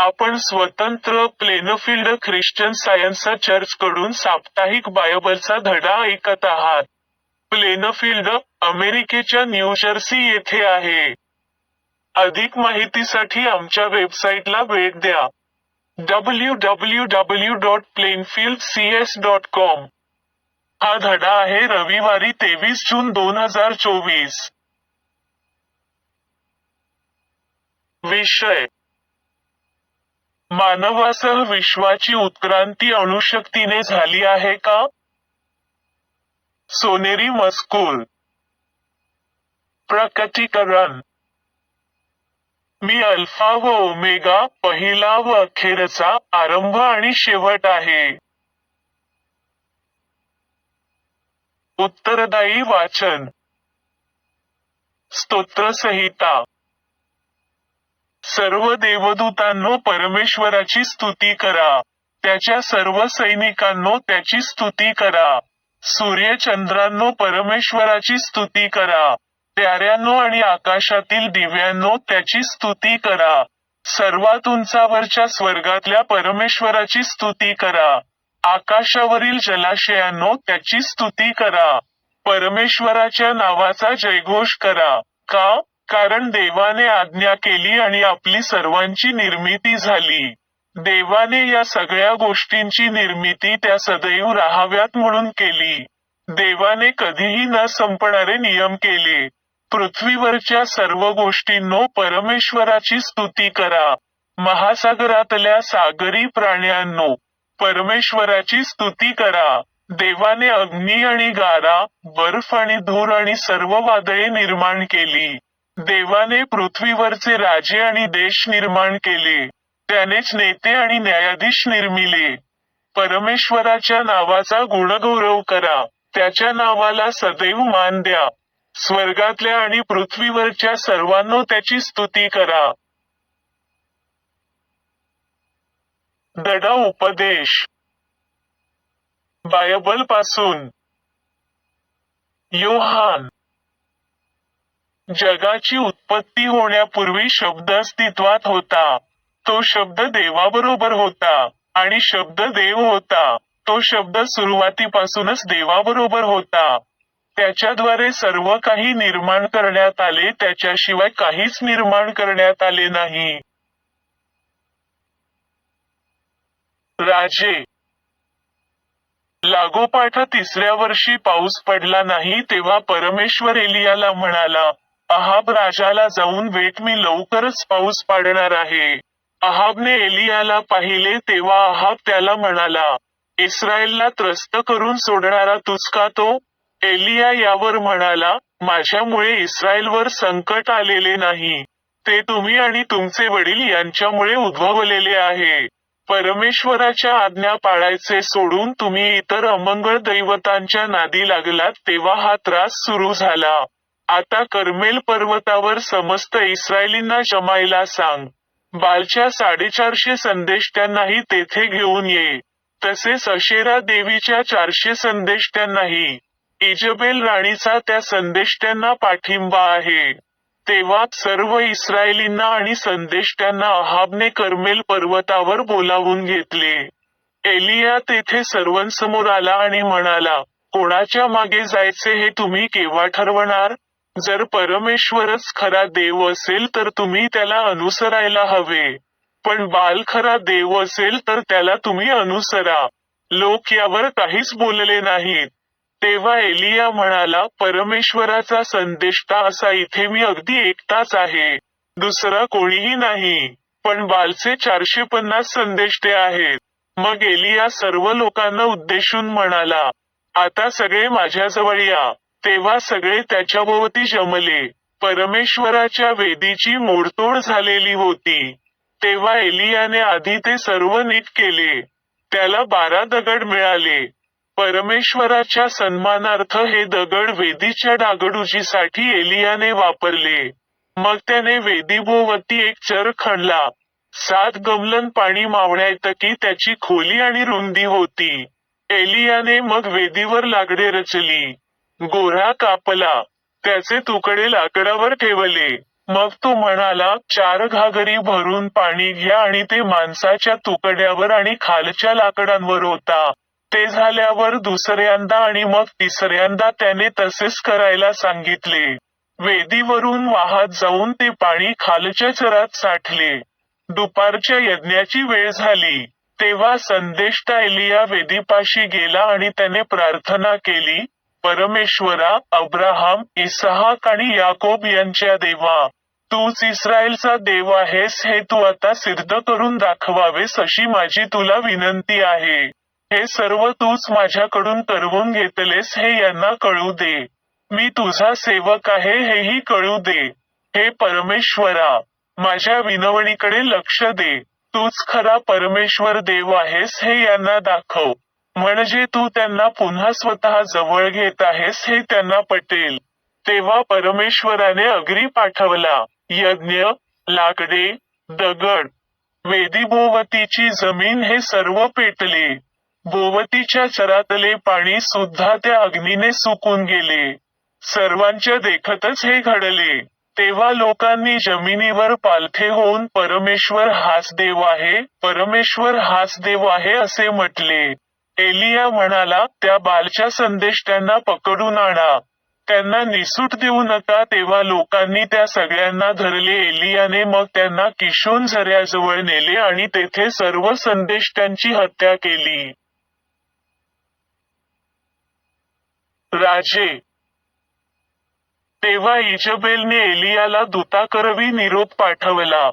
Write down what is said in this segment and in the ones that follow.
आपण स्वतंत्र Plainfield Christian science church कडून साप्ताहिक बायबलचा धडा ऐकत आहात. प्लेनफील्ड अमेरिकेच्या न्यूजर्सी येथे आहे. अधिक माहितीसाठी आमच्या वेबसाईटला भेट द्या. W W W dot Plainfield C S dot com हा धडा आहे रविवारी तेवीस जून दोन हजार चोवीस. विषय मानवासह विश्वाची उत्क्रांती अणुशक्तीने झाली आहे का? सोनेरी मजकूर प्रकटीकरण. मी अल्फा व ओमेगा पहिला व अखेरचा आरंभ आणि शेवट आहे. उत्तरदायी वाचन. स्तोत्रसंहिता. सर्व देवदूतांनो परमेश्वराची स्तुती करा. त्याच्या सर्व सैनिकांनो त्याची स्तुती करा. सूर्यचंद्रांनो परमेश्वराची स्तुती करा. त्याऱ्यांनो आणि आकाशातील दिव्यांनो त्याची स्तुती करा. सर्वात उंचावरच्या स्वर्गातल्या परमेश्वराची स्तुती करा. आकाशावरील जलाशयांनो त्याची स्तुती करा. परमेश्वराच्या नावाचा जयघोष करा. का? कारण देवाने आज्ञा केली आणि आपली सर्वांची निर्मिती झाली. देवाने या सगळ्या गोष्टींची निर्मिती त्या सदैव राहाव्यात म्हणून केली. देवाने कधीही न संपणारे नियम केले. पृथ्वीवरच्या सर्व गोष्टींनो परमेश्वराची स्तुती करा. महासागरातल्या सागरी प्राण्यांनो परमेश्वराची स्तुती करा. देवाने अग्नी आणि गारा बर्फ आणि धूर आणि सर्व वादळे निर्माण केली. देवाने पृथ्वीवरचे राजे आणि देश निर्माण केले. त्यानेच नेते आणि न्यायाधीश निर्मिले. परमेश्वराच्या नावाचा गुणगौरव करा. त्याच्या नावाला सदैव मान द्या. स्वर्गातल्या आणि पृथ्वीवरच्या सर्वांनो त्याची स्तुती करा. दडा उपदेश. बायबलपासून योहान. जगाची उत्पत्ती होण्यापूर्वी शब्द अस्तित्वात होता. तो शब्द देवाबरोबर होता आणि शब्द देव होता. तो शब्द सुरुवातीपासूनच देवाबरोबर होता. त्याच्याद्वारे सर्व काही निर्माण करण्यात आले त्याच्याशिवाय काहीच निर्माण करण्यात आले नाही. राजे. लागोपाठ तिसऱ्या वर्षी पाऊस पडला नाही तेव्हा परमेश्वर एलियाला म्हणाला अहाब राजाला जाऊन वेट मी लवकरच पाऊस पाडणार आहे. अहाबने एलियाला पाहिले तेव्हा अहाब त्याला म्हणाला इस्रायलला त्रस्त करून सोडणारा तुझ का तो? एलिया यावर म्हणाला माझ्यामुळे इस्रायलवर संकट आलेले नाही. ते तुम्ही आणि तुमचे वडील यांच्यामुळे उद्भवलेले आहे. परमेश्वराच्या आज्ञा पाळायचे सोडून तुम्ही इतर अमंगळ दैवतांच्या नादी लागलात तेव्हा हा त्रास सुरू झाला. आता कर्मेल पर्वतावर समस्त इस्रायलींना जमायला सांग. बालच्या साडेचारशे संदेष्ट्यांनाही तेथे घेऊन ये. तसेच अशेरा देवीच्या चारशे संदेश त्यांनाही. इजबेल राणीचा त्या संदेष्ट्यांना पाठिंबा आहे. तेव्हा सर्व इस्रायलींना आणि संदेष्ट्यांना अहाबने कर्मेल पर्वतावर बोलावून घेतले. एलिया तेथे सर्वांसमोर आला आणि म्हणाला कोणाच्या मागे जायचे हे तुम्ही केव्हा ठरवणार? जर परमेश्वरच खरा देव असेल तर तुम्ही त्याला अनुसरायला हवे. पण बाल खरा देव असेल तर त्याला तुम्ही अनुसरा. लोक यावर काहीच बोलले नाहीत. तेव्हा एलिया म्हणाला परमेश्वराचा संदेष्टा असा इथे मी अगदी एकटाच आहे. दुसरा कोणीही नाही. पण बालचे चारशे पन्नास संदेष्टे आहेत. मग एलिया सर्व लोकांना उद्देशून म्हणाला आता सगळे माझ्याजवळ या. तेव्हा सगळे त्याच्याभोवती जमले. परमेश्वराच्या वेदीची मोडतोड झालेली होती. तेव्हा एलियाने आधी ते सर्व नीट केले. त्याला बारा दगड मिळाले. परमेश्वराच्या सन्मानार्थ हे दगड वेदीच्या डागडुजीसाठी एलियाने वापरले. मग त्याने वेदीभोवती एक चर खणला. सात गमलन पाणी मावण्याइतकी त्याची खोली आणि रुंदी होती. एलियाने मग वेदीवर लागडे रचली. गोरा कापला. त्याचे तुकडे लाकडावर ठेवले. मग तो म्हणाला चार घागरी भरून पाणी घ्या आणि ते माणसाच्या तुकड्यावर आणि खालच्या लाकडांवर होता ते झाल्यावर दुसऱ्यांदा आणि मग तिसऱ्यांदा त्याने तसेच करायला सांगितले. वेदीवरून वाहत जाऊन ते पाणी खालच्या चरात साठले. दुपारच्या यज्ञाची वेळ झाली. तेव्हा संदेशता एलिया वेदीपाशी गेला आणि त्याने प्रार्थना केली परमेश्वरा अब्राहम इसाहाक आणि याकोब यांच्या देवा. तूच इस्रायलचा देव आहेस हे तू आता सिद्ध करून दाखवावेस अशी माझी तुला विनंती आहे. हे सर्व तूच माझ्याकडून करवून घेतलेस हे यांना कळू दे. मी तुझा सेवक आहे हेही कळू दे. हे परमेश्वरा माझ्या विनवणीकडे लक्ष दे. तूच खरा परमेश्वर देव आहेस हे यांना दाखव. म्हणजे तू त्यांना पुन्हा स्वतः जवळ घेत आहेस हे त्यांना पटेल. तेव्हा परमेश्वराने अग्री पाठवला. यज्ञ लाकडे दगड वेदीभोवतीची जमीन हे सर्व पेटले. भोवतीच्या चरातले पाणी सुद्धा त्या अग्नीने सुकून गेले. सर्वांच्या देखतच हे घडले. तेव्हा लोकांनी जमिनीवर पालथे होऊन परमेश्वर हाच देव आहे परमेश्वर हाच देव आहे असे म्हटले. एलिया म्हणाला त्या बालच्या संदेश त्यांना पकडून आणा. त्यांना निसूट देऊ नका. तेव्हा लोकांनी त्या सगळ्यांना धरले. एलियाने मग त्यांना किशोन झऱ्याजवळ नेले आणि तेथे सर्व संदेश त्यांची हत्या केली. राजे. तेव्हा इजबेलने एलियाला दूताकरवी निरोप पाठवला.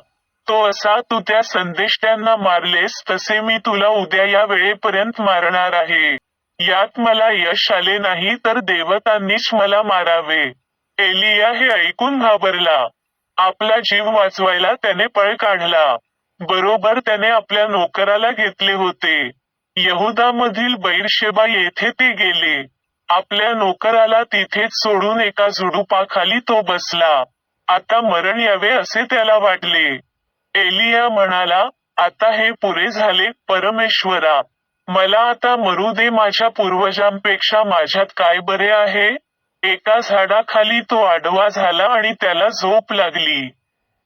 तो असा तू त्या संदेष्ट्यांना मारलेस तसे मी तुला उद्या या वेळेपर्यंत मारणार आहे. यात मला यश आले नाही तर देवतांनीच मला मारावे. एलिया हे ऐकून घाबरला. आपला जीव वाचवायला त्याने पळ काढला. बरोबर त्याने आपल्या नोकराला घेतले होते. यहुदामधील बैरशेबा येथे ते गेले. आपल्या नोकराला तिथेच सोडून एका झुडुपाखाली तो बसला. आता मरण यावे असे त्याला वाटले. एलिया म्हणाला आता हे पुरे झाले परमेश्वरा. मला आता मरू दे माझ्या पूर्वजांपेक्षा. माझ्यात काय बरे आहे? एका झाडाखाली तो आडवा झाला आणि त्याला झोप लागली.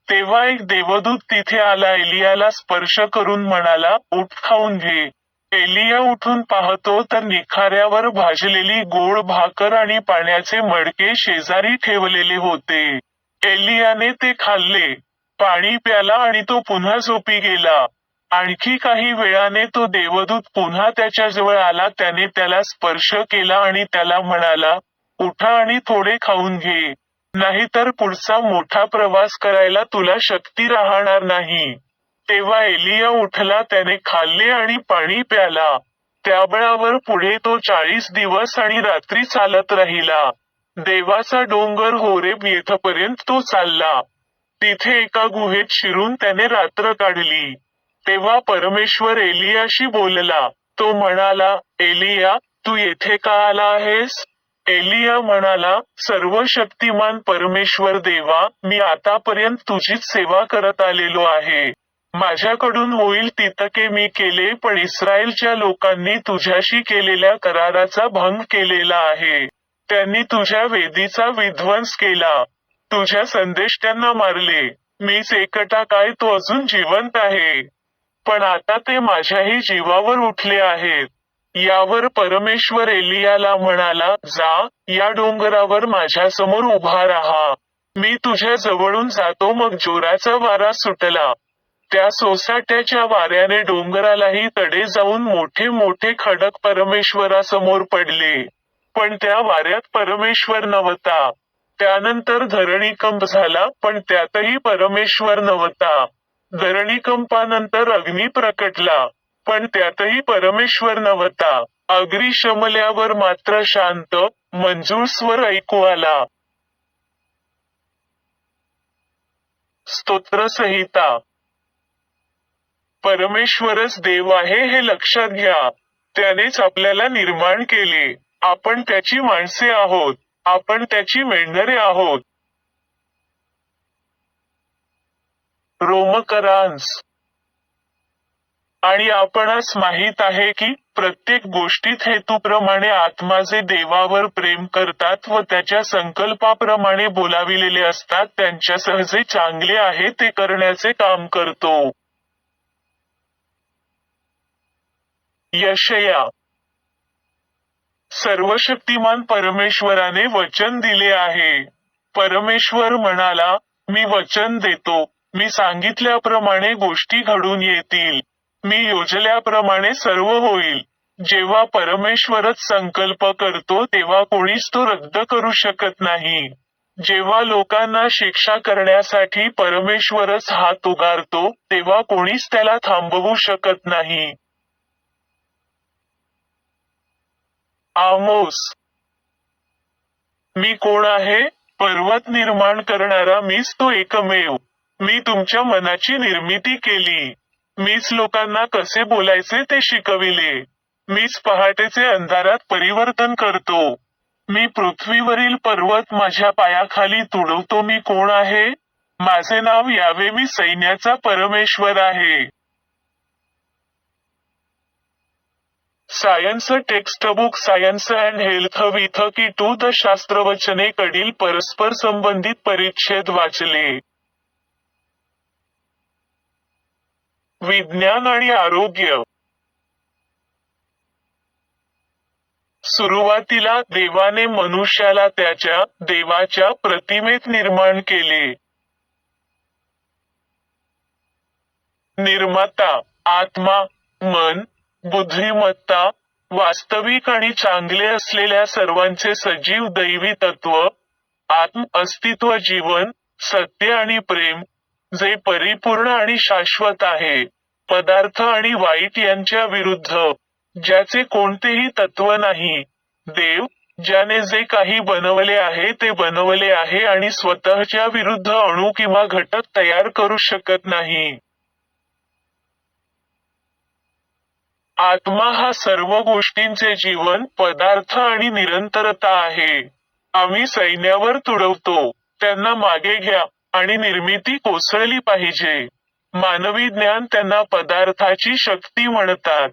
तेव्हा एक देवदूत तिथे आला एलियाला स्पर्श करून म्हणाला उठ खाऊन घे. एलिया उठून पाहतो तर निखाऱ्यावर भाजलेली गोड भाकर आणि पाण्याचे मडके शेजारी ठेवलेले होते. एलियाने ते खाल्ले. पाणी प्याला आणि तो पुन्हा झोपी गेला. आणखी काही वेळाने तो देवदूत पुन्हा त्याच्याजवळ आला त्याने त्याला स्पर्श केला आणि त्याला म्हणाला उठा आणि थोडे खाऊन घे. नाहीतर पुढचा मोठा प्रवास करायला तुला शक्ती राहणार नाही. तेव्हा एलिया उठला त्याने खाल्ले आणि पाणी प्याला. त्याबळावर पुढे तो चाळीस दिवस आणि रात्री चालत राहिला. देवाचा डोंगर होरेब येथपर्यंत तो चालला. तिथे एका गुहेत शिरून त्याने रात्र काढली. तेव्हा परमेश्वर एलियाशी बोलला तो म्हणाला एलिया तू येथे का आला आहेस? एलिया म्हणाला सर्व शक्तिमान परमेश्वर देवा मी आतापर्यंत तुझीच सेवा करत आलेलो आहे. माझ्याकडून होईल तितके मी केले पण इस्रायलच्या लोकांनी तुझ्याशी केलेल्या कराराचा भंग केलेला आहे. त्यांनी तुझ्या वेदीचा विध्वंस केला. तुझ्या संदेश त्यांना मारले. मी एकटा काय तो अजून जिवंत आहे. पण आता ते माझ्याही जीवावर उठले आहेत. यावर परमेश्वर एलियाला म्हणाला जा या डोंगरावर माझ्यासमोर उभा राहा. मी तुझ्या जवळून जातो. मग जोराचा वारा सुटला. त्या सोसाट्याच्या वाऱ्याने डोंगरालाही तडे जाऊन मोठे मोठे खडक परमेश्वरासमोर पडले. पण त्या वाऱ्यात परमेश्वर नव्हता. त्यानंतर धरणीकंप झाला पण त्यातही परमेश्वर नव्हता. धरणीकंपानंतर अग्नी प्रकटला पण त्यातही परमेश्वर नव्हता. अग्री शमल्यावर मात्र शांत मंजूळ स्वर ऐकू आला. स्तोत्रसहिता परमेश्वरच देव आहे हे लक्षात घ्या. त्यानेच आपल्याला निर्माण केले. आपण त्याची माणसे आहोत. आपण त्याची मेंढरे आहोत. रोमकरांस. आणि आपणास माहीत आहे की प्रत्येक गोष्टीत हेतूप्रमाणे आत्मा जे देवावर प्रेम करतात व त्याच्या संकल्पाप्रमाणे बोलाविलेले असतात त्यांच्यासह जे चांगले आहे ते करण्याचे काम करतो. यशया. सर्वशक्तिमान परमेश्वराने वचन दिले आहे. परमेश्वर म्हणाला मी वचन देतो. मी सांगितल्याप्रमाणे गोष्टी घडून येतील. मी योजल्याप्रमाणे सर्व होईल. जेव्हा परमेश्वरच संकल्प करतो तेव्हा कोणीच तो रद्द करू शकत नाही. जेव्हा लोकांना शिक्षा करण्यासाठी परमेश्वरच हात उगारतो तेव्हा कोणीच त्याला थांबवू शकत नाही. आमोस. मी कोण आहे? पर्वत निर्माण करणारा मीच तो एकमेव. मी तुमच्या मनाची निर्मिती केली. मीच लोकांना कसे बोलायचे ते शिकविले. मीच पहाटेचे अंधारात परिवर्तन करतो. मी पृथ्वीवरील पर्वत माझ्या पायाखाली तुडवतो. मी कोण आहे? माझे नाव यावे. मी सैन्याचा परमेश्वर आहे. Science textbook science and health with key to the शास्त्रवचने कडील परस्पर संबंधित परिच्छेद वाचले. विज्ञान आणि आरोग्य. सुरुवातीला देवाने मनुष्याला त्याच्या देवाच्या प्रतिमेत निर्माण केले. निर्माता आत्मा मन बुद्धिमत्ता वास्तविक आणि चांगले असलेल्या सर्वांचे सजीव दैवी तत्व आत्म अस्तित्व जीवन सत्य आणि प्रेम जे परिपूर्ण आणि शाश्वत आहे. पदार्थ आणि वाईट यांच्या विरुद्ध ज्याचे कोणतेही तत्व नाही. देव ज्याने जे काही बनवले आहे ते बनवले आहे आणि स्वतःच्या विरुद्ध अणू किंवा घटक तयार करू शकत नाही. आत्मा हा सर्व गोष्टींचे जीवन पदार्थ आणि निरंतरता आहे. आम्ही सैन्यावर तुडवतो. त्यांना मागे घ्या आणि निर्मिती कोसळली पाहिजे. मानवी ज्ञान त्यांना पदार्थाची शक्ती म्हणतात.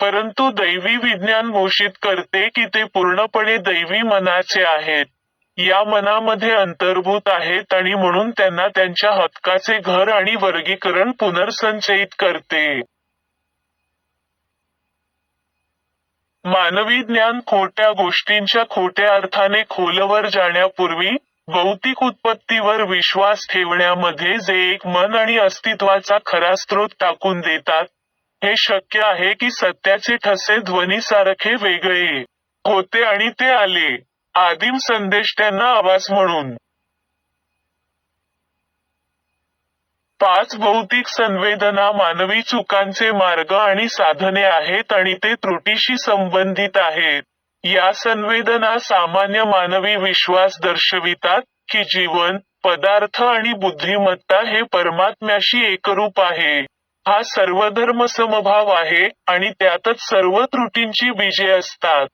परंतु दैवी विज्ञान घोषित करते की ते पूर्णपणे दैवी मनाचे आहेत. या मनामध्ये अंतर्भूत आहेत आणि म्हणून त्यांना त्यांच्या हक्काचे घर आणि वर्गीकरण पुनर्संचयित करते. मानवी ज्ञान खोट्या गोष्टींच्या खोट्या अर्थाने खोलवर जाण्यापूर्वी भौतिक उत्पत्तीवर विश्वास ठेवण्यामध्ये जे एक मन आणि अस्तित्वाचा खरा स्रोत टाकून देतात हे शक्य आहे की सत्याचे ठसे ध्वनीसारखे वेगळे होते आणि ते आले. आदिम संदेश त्यांना आवाज म्हणून. पाच भौतिक संवेदना मानवी चुकांचे मार्ग आणि साधने आहेत आणि ते त्रुटीशी संबंधित आहेत. या संवेदना सामान्य मानवी विश्वास दर्शवितात की जीवन पदार्थ आणि बुद्धिमत्ता हे परमात्म्याशी एकरूप आहे. हा सर्वधर्म समभाव आहे आणि त्यातच सर्व त्रुटींची बीजे असतात.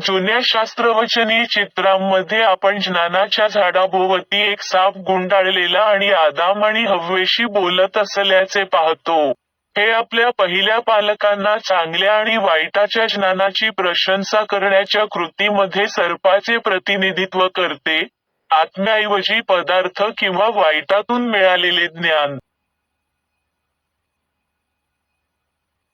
जुन्या शास्त्रवचनी चित्रांमध्ये आपण ज्ञानाच्या झाडाभोवती एक साप गुंडाळलेला आणि आदाम आणि हव्वेशी बोलत असल्याचे पाहतो. हे आपल्या पहिल्या पालकांना चांगल्या आणि वाईटाच्या ज्ञानाची प्रशंसा करण्याच्या कृतीमध्ये सर्पाचे प्रतिनिधित्व करते आत्म्याऐवजी पदार्थ किंवा वाईटातून मिळालेले ज्ञान.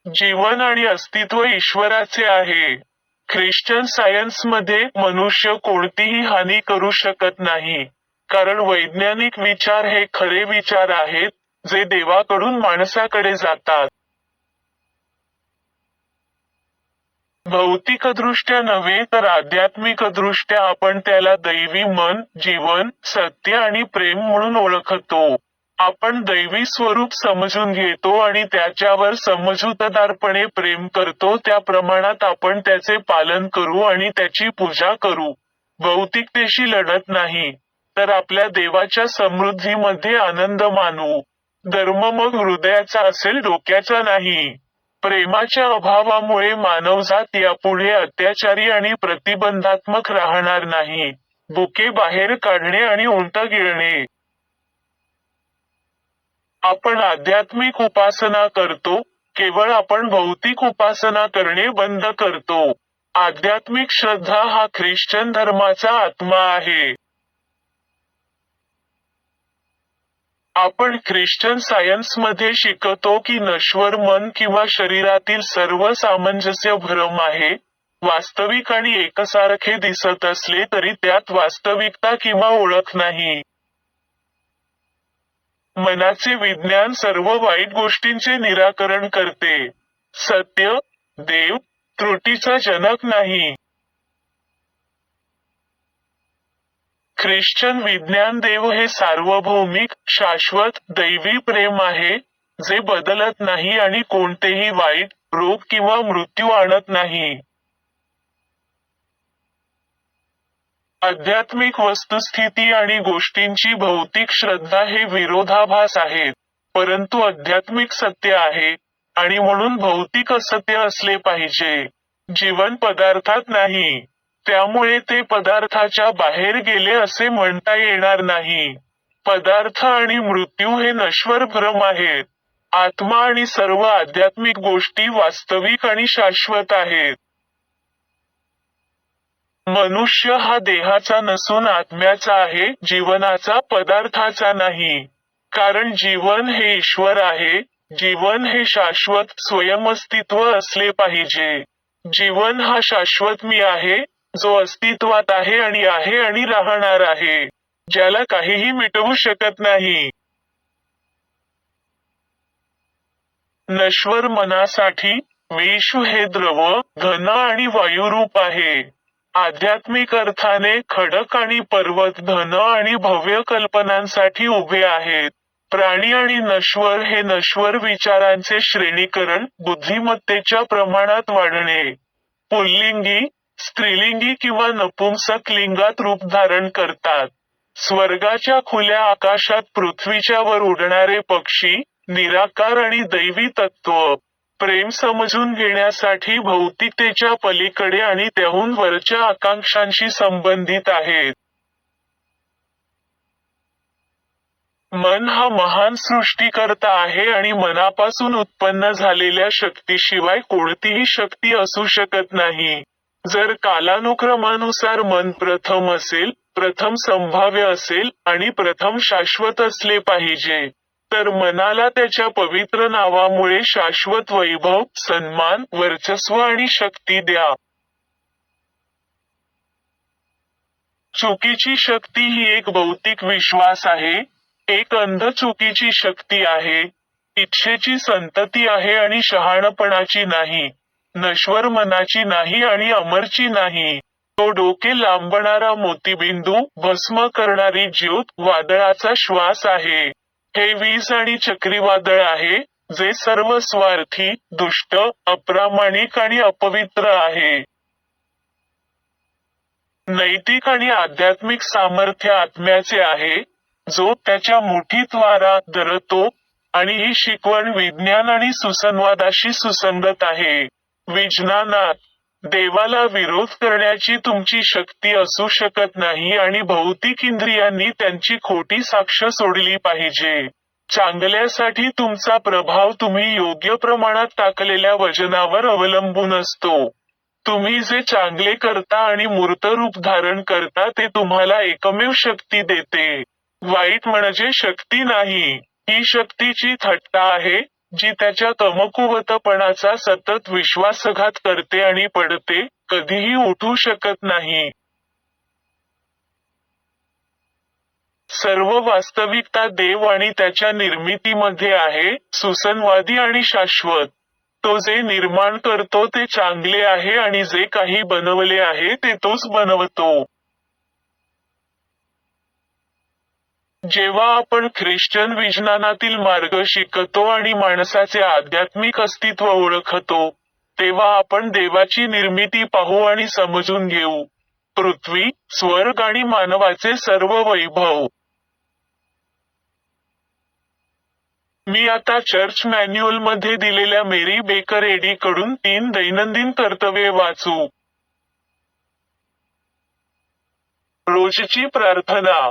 जीवन आणि अस्तित्व ईश्वराचे आहे. ख्रिश्चन सायन्समध्ये मनुष्य कोणतीही हानी करू शकत नाही. कारण वैज्ञानिक विचार हे खरे विचार आहेत जे देवाकडून माणसाकडे जातात. भौतिकदृष्ट्या नव्हे तर आध्यात्मिकदृष्ट्या आपण त्याला दैवी मन जीवन सत्य आणि प्रेम म्हणून ओळखतो. आपण दैवी स्वरूप समजून घेतो आणि त्याच्यावर समजूतदारपणे प्रेम करतो त्या प्रमाणात आपण त्याचे पालन करू आणि त्याची पूजा करू. भौतिकतेशी लढत नाही तर आपल्या देवाच्या समृद्धीमध्ये आनंद मानू. धर्म मग हृदयाचा असेल डोक्याचा नाही. प्रेमाच्या अभावामुळे मानवजात यापुढे अत्याचारी आणि प्रतिबंधात्मक राहणार नाही. बुके बाहेर काढणे आणि उंट गिळणे. आपण आध्यात्मिक उपासना करतो केवळ आपण भौतिक उपासना करणे बंद करतो. आध्यात्मिक श्रद्धा हा ख्रिश्चन धर्माचा आत्मा आहे. आपण ख्रिश्चन सायन्समध्ये शिकतो की नश्वर मन किंवा शरीरातील सर्व सामंजस्य भ्रम आहे वास्तविक आणि एकसारखे दिसत असले तरी त्यात वास्तविकता किंवा ओळख नाही. मनाचे विज्ञान सर्व वाईट गोष्टींचे निराकरण करते. सत्य देव त्रुटीचा जनक नाही. ख्रिश्चन विज्ञान देव हे सार्वभौमिक शाश्वत दैवी प्रेम आहे जे बदलत नाही आणि कोणतेही वाईट रोग किंवा मृत्यू आणत नाही. आध्यात्मिक वस्तुस्थिती आणि गोष्टींची भौतिक श्रद्धा हे विरोधाभास आहेत. परंतु आध्यात्मिक सत्य आहे आणि म्हणून भौतिक असत्य असले पाहिजे. जीवन पदार्थात नाही. त्यामुळे ते पदार्थाच्या बाहेर गेले असे म्हणता येणार नाही. पदार्थ आणि मृत्यू हे नश्वर भ्रम आहेत. आत्मा आणि सर्व आध्यात्मिक गोष्टी वास्तविक आणि शाश्वत आहेत. मनुष्य हा देहाचा नसून आत्म्याचा आहे जीवनाचा पदार्थाचा नाही. कारण जीवन हे ईश्वर आहे जीवन हे शाश्वत स्वयंअस्तित्व असले पाहिजे. जीवन हा शाश्वत मी आहे जो अस्तित्वात आहे आणि आहे आणि राहणार आहे ज्याला काहीही मिटवू शकत नाही. नश्वर मनासाठी विषु हे द्रव घन आणि वायुरूप आहे. आध्यात्मिक अर्थाने खडक आणि पर्वत धन आणि भव्य कल्पनांसाठी उभे आहेत. प्राणी आणि नश्वर हे नश्वर विचारांचे श्रेणीकरण बुद्धिमत्तेच्या प्रमाणात वाढणे. पुल्लिंगी स्त्रीलिंगी किंवा नपुंसक लिंगात रूप धारण करतात. स्वर्गाच्या खुल्या आकाशात पृथ्वीच्या वर उडणारे पक्षी निराकार आणि दैवी तत्व. प्रेम समजून घेण्यासाठी भौतिकतेच्या पलीकडे आणि त्याहून वरच्या आकांक्षांशी संबंधित आहेत. मन हा महान सृष्टीकर्ता आहे आणि मनापासून उत्पन्न झालेल्या शक्तीशिवाय कोणतीही शक्ती असू शकत नाही. जर कालानुक्रमानुसार मन प्रथम असेल प्रथम संभाव्य असेल आणि प्रथम शाश्वत असले पाहिजे. तर मनाला त्याच्या पवित्र नावामुळे शाश्वत वैभव सन्मान वर्चस्व आणि शक्ती द्या. चुकीची शक्ती ही एक भौतिक विश्वास आहे एक अंध चुकीची शक्ती आहे इच्छेची संतती आहे आणि शहाणपणाची नाही नश्वर मनाची नाही आणि अमरची नाही. तो डोके लांबणारा मोतीबिंदू भस्म करणारी ज्योत वादळाचा श्वास आहे. हे वीज आणि चक्रीवादळ आहे जे सर्व स्वार्थी दुष्ट अप्रामाणिक आणि अपवित्र आहे. नैतिक आणि आध्यात्मिक सामर्थ्य आत्म्याचे आहे जो त्याच्या मुठीत वारा धरतो आणि ही शिकवण विज्ञान आणि सुसंवादाशी सुसंगत आहे. विज्ञानात देवाला विरोध करण्याची तुमची शक्ती असू शकत नाही आणि भौतिक इंद्रियांनी त्यांची खोटी साक्ष सोडली पाहिजे. चांगल्यासाठी तुमचा प्रभाव तुम्ही योग्य प्रमाणात टाकलेल्या वजनावर अवलंबून असतो. तुम्ही जे चांगले करता आणि मूर्त रूप धारण करता ते तुम्हाला एकमेव शक्ती देते. वाईट म्हणजे शक्ती नाही. ही शक्तीची थट्टा आहे. जी त्याच्या कमकुवतपणाचा सतत विश्वासघात करते आणि पडते कधीही उठू शकत नाही. सर्व वास्तविकता देव आणि त्याच्या निर्मितीमध्ये आहे सुसंवादी आणि शाश्वत. तो जे निर्माण करतो ते चांगले आहे आणि जे काही बनवले आहे ते तोच बनवतो. जेव्हा आपण ख्रिश्चन विज्ञानातील मार्ग शिकतो आणि माणसाचे आध्यात्मिक अस्तित्व ओळखतो तेव्हा आपण देवाची निर्मिती पाहू आणि समजून घेऊ. पृथ्वी स्वर्ग आणि मानवाचे सर्व वैभव. मी आता चर्च मॅन्युअलमध्ये दिलेल्या मेरी बेकर एडी कडून तीन दैनंदिन कर्तव्ये वाचू. रोजची प्रार्थना.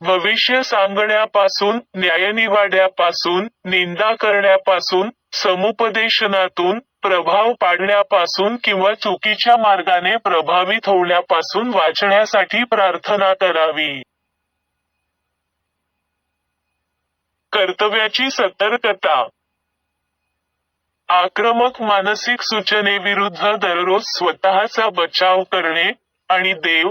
भविष्य सांगण्यापासून न्यायनिवाड्यापासून निंदा करण्यापासून समुपदेशनातून प्रभाव पाडण्यापासून किंवा चुकीच्या मार्गाने प्रभावित होण्यापासून वाचण्यासाठी प्रार्थना करावी. कर्तव्याची सतर्कता. आक्रमक मानसिक सूचनेविरुद्ध दररोज स्वतःचा बचाव करणे आणि देव